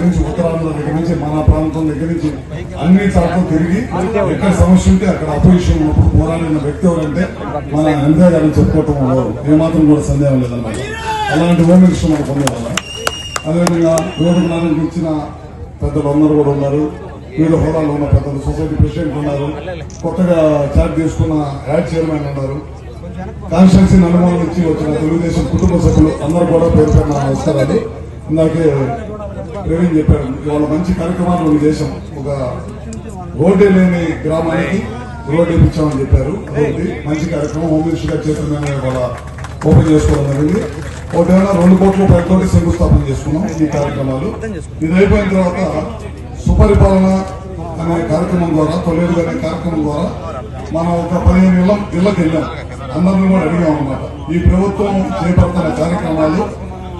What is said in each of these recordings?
దగ్గర నుంచి ఉత్తరాంధ్ర దగ్గర నుంచి మన ప్రాంతం దగ్గర నుంచి అన్ని చోట్ల తిరిగి ఎక్కడ సమస్య ఉంటే అక్కడ అపోజిషన్ ఉన్నప్పుడు పోరాడిన వ్యక్తి ఎవరంటే మన అంజా గారిని చెప్పుకోవటం ఏమాత్రం కూడా సందేహం లేదన్నమాట. అలాంటి హోమ్ మినిస్టర్ మనకు ఉండేవాళ్ళ అదేవిధంగా రోడ్డు నారాయణకి ఇచ్చిన పెద్దలు అందరూ కూడా ఉన్నారు. వివిధ హోదాలో ఉన్న పెద్దలు సొసైటీ ప్రెసిడెంట్ ఉన్నారు. కొత్తగా చార్జ్ తీసుకున్న యాడ్ చైర్మన్ ఉన్నారు. కాన్స్టిట్యున్సీ నలుమూల నుంచి వచ్చిన తెలుగుదేశం కుటుంబ సభ్యులు అందరూ కూడా పేరు పేరు నమస్కారాలు. ఇందాకే ప్రవీణ్ చెప్పారు ఇవాళ మంచి కార్యక్రమాలు మనం చేశాం ఒక రోడ్డే లేని గ్రామానికి రోడ్డు ఇప్పించామని చెప్పారు. అదొకటి మంచి కార్యక్రమం. హోమ్ మినిస్టర్ గారి చేతుల ఇవాళ ఓపెన్ చేసుకోవడం జరిగింది. ఒకటేమైనా రెండు కోట్ల రూపాయలతో శంకుస్థాపన చేసుకున్నాం ఈ కార్యక్రమాలు. ఇది అయిపోయిన తర్వాత సుపరిపాలన అనే కార్యక్రమం ద్వారా తొలేరు అనే కార్యక్రమం ద్వారా మనం ఒక పదిహేను ఇళ్ళ ఇళ్ళకి వెళ్ళాం. అందరిని కూడా అడిగాం అన్నమాట. ఈ ప్రభుత్వం చేపడుతున్న కార్యక్రమాలు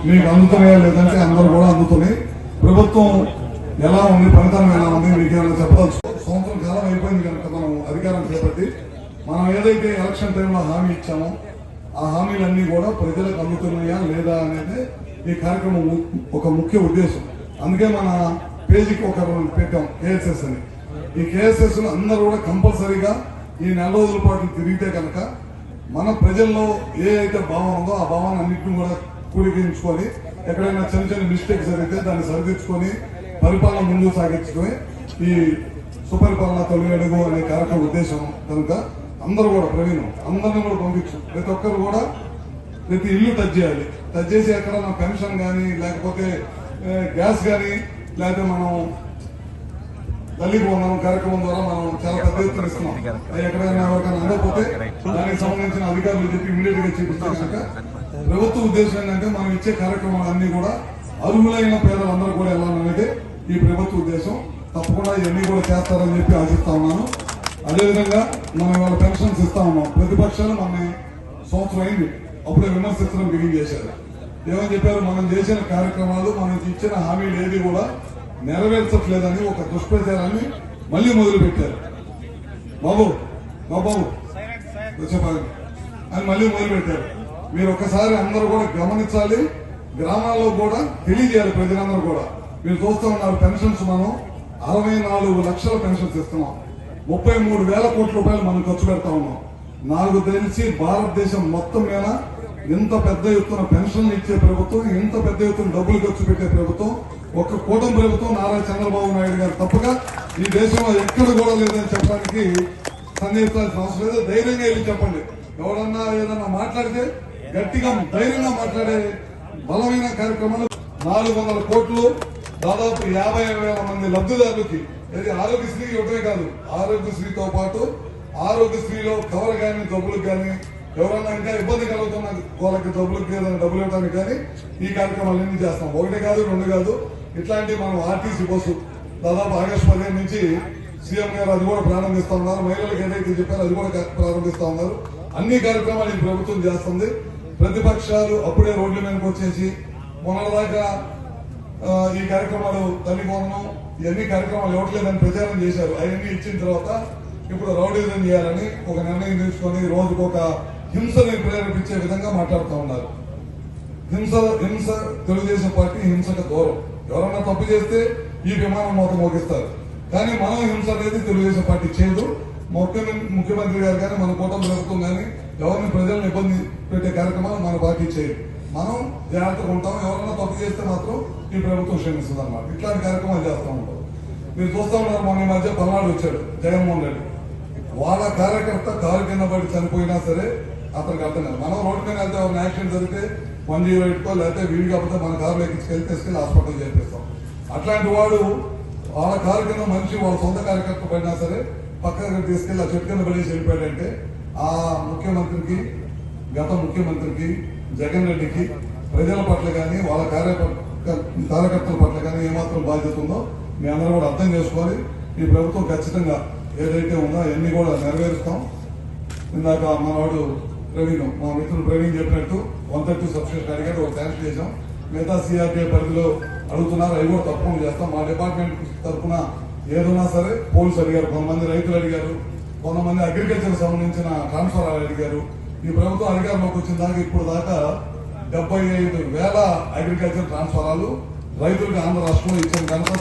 మీకు అందుతున్నాయా లేదంటే అందరూ కూడా అందుతున్నాయి. ప్రభుత్వం ఎలా ఉంది ఫలితం ఎలా ఉంది మీకు ఏమైనా చెప్పవచ్చు సంవత్సరం కాలం అయిపోయింది కనుక మనం అధికారం చేపట్టి మనం ఏదైతే ఎలక్షన్ టైంలో హామీ ఇచ్చామో ఆ హామీలన్నీ కూడా ప్రజలకు అందుతున్నాయా లేదా అనేది ఈ కార్యక్రమం ము- ఒక ముఖ్య ఉద్దేశం. అందుకే మన పేజీకి ఒక పెట్టాం కేఎస్ఎస్ అని. ఈ కేఎస్ఎస్ అందరూ కూడా కంపల్సరీగా ఈ నెల రోజుల పాటు తిరిగితే కనుక మన ప్రజల్లో ఏ అయితే భావం ఉందో ఆ భావాన్ని అన్నింటిని కూడా కూడిగించుకొని ఎక్కడైనా చిన్న చిన్న మిస్టేక్స్ జరిగితే దాన్ని సరిదిద్దుకొని పరిపాలన ముందుకు సాగించుకొని ఈ సుపరిపాలన తొలి అడుగు అనే కార్యక్రమం ఉద్దేశం కనుక అందరూ కూడా ప్రవీణం అందరిని కూడా పంపించు. ప్రతి ఒక్కరు కూడా ప్రతి ఇల్లు టచ్ చేయాలి. టచ్ చేసి ఎక్కడ పెన్షన్ కానీ లేకపోతే గ్యాస్ కానీ లేకపోతే మనం తల్లి వందనం కార్యక్రమం ద్వారా మనం చాలా పెద్ద ఎత్తున ఇస్తున్నాం. ఎక్కడైనా ఎవరికైనా అందకపోతే దానికి సంబంధించిన అధికారులు చెప్పి ఇమీడియట్గా చూపించాక ప్రభుత్వ ఉద్దేశం ఏంటంటే మనం ఇచ్చే కార్యక్రమాలన్నీ కూడా అర్హులైన పేదలందరూ కూడా వెళ్ళాలనేది ఈ ప్రభుత్వ ఉద్దేశం. తప్పకుండా ఇవన్నీ కూడా చేస్తారని చెప్పి ఆశిస్తా ఉన్నాను. అదేవిధంగా మనం వాళ్ళ పెన్షన్స్ ఇస్తా ఉన్నాం. ప్రతిపక్షాలు మన సంవత్సరం అయింది. అప్పుడే విమర్శించడం బిగిన్ చేశారు. ఏమని చెప్పారు? మనం చేసిన కార్యక్రమాలు మనం ఇచ్చిన హామీలు ఏది కూడా నెరవేర్చట్లేదని ఒక దుష్ప్రచారాన్ని మళ్ళీ మొదలుపెట్టారు. బాబు బాబు బాబు. అని మళ్ళీ మొదలుపెట్టారు. మీరు ఒకసారి అందరూ కూడా గమనించాలి. గ్రామాల్లో కూడా తెలియజేయాలి ప్రజలందరూ కూడా. మీరు చూస్తూ ఉన్నారు పెన్షన్స్ మనం. అరవై నాలుగు లక్షల పెన్షన్స్ ఇస్తున్నాం. ముప్పై మూడు వేల కోట్ల రూపాయలు మనం ఖర్చు పెడతా ఉన్నాం. నాకు తెలిసి భారతదేశం మొత్తం మీద ఇంత పెద్ద ఎత్తున పెన్షన్లు ఇచ్చే ప్రభుత్వం ఇంత పెద్ద ఎత్తున డబ్బులు ఖర్చు పెట్టే ప్రభుత్వం ఒక కూటమి ప్రభుత్వం నారా చంద్రబాబు నాయుడు గారు తప్పగా ఈ దేశంలో ఎక్కడ కూడా లేదని చెప్పడానికి సందేహించాల్సిన అవసరం లేదు. ధైర్యంగా వెళ్ళి చెప్పండి. ఎవరన్నా ఏదన్నా మాట్లాడితే గట్టిగా ధైర్యంగా మాట్లాడే బలమైన కార్యక్రమాలు నాలుగు వందల కోట్లు దాదాపు యాభై వేల మంది లబ్ధిదారులకి. ఇది ఆరోగ్యశ్రీ ఇవ్వడమే కాదు. ఆరోగ్యశ్రీతో పాటు ఆరోగ్యశ్రీలో కవర్ కానీ డబ్బులకు కానీ ఎవరన్నా ఇంకా ఇబ్బంది కలుగుతున్నది వాళ్ళకి డబ్బులకి ఏదైనా డబ్బులు ఇవ్వడానికి కానీ ఈ కార్యక్రమాలు అన్ని చేస్తాం? ఒకటి కాదు రెండు కాదు. ఇట్లాంటి మనం ఆర్టీసీ బస్సు దాదాపు ఆగస్టు పదిహేను నుంచి సీఎం గారు అది కూడా ప్రారంభిస్తా ఉన్నారు. మహిళలకు ఏదైతే చెప్పారో అది కూడా ప్రారంభిస్తా ఉన్నారు. అన్ని కార్యక్రమాలు ఈ ప్రభుత్వం చేస్తుంది. ప్రతిపక్షాలు అప్పుడే రోడ్ల మీదకి వచ్చేసి మొన్నటిదాకా ఈ కార్యక్రమాలు తల్లి భవనం ఇవన్నీ కార్యక్రమాలు ఇవ్వట్లేదని ప్రచారం చేశారు. అవన్నీ ఇచ్చిన తర్వాత ఇప్పుడు రౌడీజం చేయాలని ఒక నిర్ణయం తీసుకొని రోజుకు ఒక హింసని ప్రేరేపించే విధంగా మాట్లాడుతూ ఉన్నారు. హింస హింస తెలుగుదేశం పార్టీ హింసకు దూరం ఎవరన్నా తప్పు చేస్తే ఈ విమానం మొత్తం మోగిస్తారు. కానీ మనం హింస అనేది తెలుగుదేశం పార్టీ చేయదు. ముఖ్యమంత్రి ముఖ్యమంత్రి గారు కానీ మన కూటమి ప్రభుత్వం కానీ ఎవరిని ప్రజలను ఇబ్బంది పెట్టే కార్యక్రమాలు మన పార్టీ చేయదు. మనం జాగ్రత్తగా ఉంటాం. ఎవరైనా తప్పు చేస్తే మాత్రం ఈ ప్రభుత్వం క్షమిస్తుంది అన్నమాట ఇట్లాంటి కార్యక్రమాలు చేస్తూ ఉంటాం. మీరు చూస్తూ ఉన్నారు మొన్న ఈ మధ్య పల్నాడు వచ్చాడు జగన్మోహన్ రెడ్డి. వాళ్ళ కార్యకర్త కారు కింద పడి చనిపోయినా సరే అతనికి అర్థం కాదు మనం రోడ్డు మీద వెళ్తే ఒక యాక్సిడెంట్ జరిగితే వన్ జీరో ఎయిట్కో లేకపోతే వీడి కాకపోతే మన కారులో ఎక్కించుకెళ్ళి తీసుకెళ్ళి హాస్పిటల్ చేర్పిస్తాం. అట్లాంటి వాడు వాళ్ళ కారు కింద మనిషి వాళ్ళ సొంత కార్యకర్త పడినా సరే పక్కన తీసుకెళ్ళి ఆ చెట్టు కింద పడేసి వెళ్ళిపోయాడంటే ఆ ముఖ్యమంత్రికి గత ముఖ్యమంత్రికి జగన్ రెడ్డికి ప్రజల పట్ల కానీ వాళ్ళ కార్యకర్త కార్యకర్తల పట్ల కానీ ఏమాత్రం బాధ్యత ఉందో మీ అందరూ కూడా అర్థం చేసుకోవాలి. ఈ ప్రభుత్వం ఖచ్చితంగా ఏదైతే ఉందో అవన్నీ కూడా నెరవేరుస్తాం. ఇందాక మనవాడు ప్రవీణ్. మా మిత్రులు ప్రవీణ్ చెప్పినట్టు వన్ థర్టీ సబ్స్క్రిప్షన్ అడిగారు ఒక శాంక్షన్ చేశాం. మిగతా సిఆర్టీఏ పరిధిలో అడుగుతున్నారు అవి కూడా తప్పకుండా చేస్తాం. మా డిపార్ట్మెంట్ తరఫున ఏదైనా సరే పోలీసు అడిగారు కొంతమంది రైతులు అడిగారు కొంతమంది అగ్రికల్చర్ సంబంధించిన ట్రాన్స్ఫర్ అడిగారు. ఈ ప్రభుత్వం అధికారంలోకి వచ్చిన దాకా ఇప్పుడు దాకా డెబ్బై ఐదు వేల అగ్రికల్చర్ ట్రాన్స్ఫరాలు రైతులకు ఆంధ్ర రాష్ట్రంలో ఇచ్చిన కనుక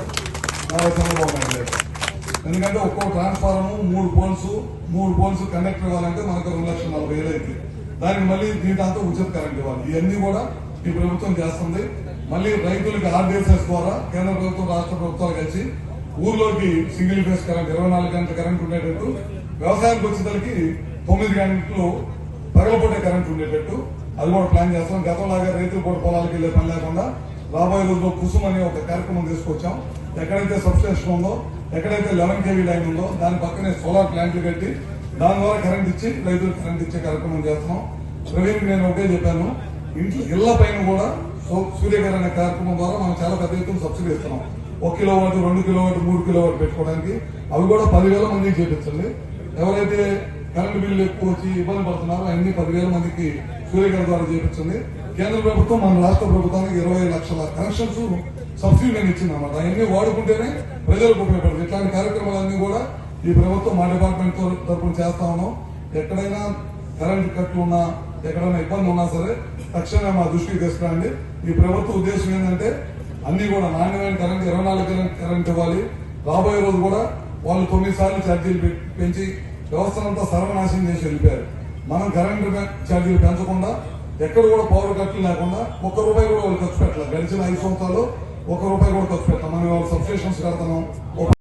నారా చంద్రబాబు నాయుడు గారు. ఎందుకంటే ఒక్కో ట్రాన్స్ఫార్మర్ మూడు పోల్స్ మూడు పోల్స్ కనెక్ట్ ఇవ్వాలంటే మనకు రెండు లక్షల నలభై వేలు అయింది. దానికి మళ్ళీ దీంట్లో ఉచిత కరెంట్ ఇవ్వాలి. ఇవన్నీ కూడా ఈ ప్రభుత్వం చేస్తుంది. మళ్ళీ రైతులకి ఆర్డీఎస్ఎస్ ద్వారా కేంద్ర ప్రభుత్వం రాష్ట్ర ప్రభుత్వాలు కలిసి ఊర్లోకి సింగిల్ ఫేస్ కరెంట్ ఇరవై నాలుగు గంటల కరెంట్ ఉండేటట్టు వ్యవసాయానికి వచ్చేసరికి తొమ్మిది గంటలు పగలపూటే కరెంట్ ఉండేటట్టు అది కూడా ప్లాన్ చేస్తాం. గతంలాగా రైతులు కూడా పొలాలకు వెళ్ళే పని లేకుండా రాబోయే రోజుల్లో కుసుమ్ అనే ఒక కార్యక్రమం తీసుకొచ్చాం. ఎక్కడైతే సబ్స్టేషన్ ఉందో ఎక్కడైతే లెవెన్ కేవీ లైన్ ఉందో దాని పక్కనే సోలార్ ప్లాంట్లు కట్టి దాని ద్వారా కరెంట్ ఇచ్చి రైతులకు కరెంట్ ఇచ్చే కార్యక్రమం చేస్తున్నాం. ప్రవీణ్ నేను ఒకటే చెప్పాను ఇంట్లో ఇళ్ళ పైన కూడా సో- కార్యక్రమం ద్వారా మనం చాలా పెద్ద ఎత్తున సబ్సిడీ ఇస్తున్నాం. ఒక కిలో వాట్ రెండు కిలో వాట్ మూడు కిలో వాట్ పెట్టుకోవడానికి అవి కూడా పదివేల మందికి చేపించండి. ఎవరైతే కరెంటు బిల్లు ఎక్కువ వచ్చి ఇబ్బంది పడుతున్నారో అన్ని పదివేల మందికి సూర్యకరణ ద్వారా చేపించండి. కేంద్ర ప్రభుత్వం మన రాష్ట్ర ప్రభుత్వానికి ఇరవై లక్షల కనెక్షన్స్ సబ్సిడీ నేను ఇచ్చింది అనమాట అవన్నీ వాడుకుంటేనే ప్రజలకు ఉపయోగపడుతుంది ఇట్లాంటి కార్యక్రమాలన్నీ కూడా ఈ ప్రభుత్వం మా డిపార్ట్మెంట్ తరఫున చేస్తా ఉన్నాం. ఎక్కడైనా కరెంట్ కట్లు ఉన్నా ఎక్కడైనా ఇబ్బంది ఉన్నా సరే తక్షణమే మా దృష్టికి తీసుకురండి. ఈ ప్రభుత్వ ఉద్దేశం ఏంటంటే అన్ని కూడా నాణ్యమైన కరెంట్ ఇరవై నాలుగు కరెంట్ ఇవ్వాలి. రాబోయే రోజు కూడా వాళ్ళు తొమ్మిది సార్లు ఛార్జీలు పెంచి వ్యవస్థనంతా సర్వనాశనం చేసి వెళ్ళిపోయారు. మనం కరెంటు ఛార్జీలు పెంచకుండా ఎక్కడ కూడా పవర్ ఖర్చులు లేకుండా ఒక్క రూపాయి కూడా వాళ్ళు ఖర్చు పెట్టలేదు. గడిచిన ఐదు సంవత్సరాలు ఒక్క రూపాయి కూడా ఖర్చు పెట్టాం మనం సబ్స్టేషన్స్ కడతాం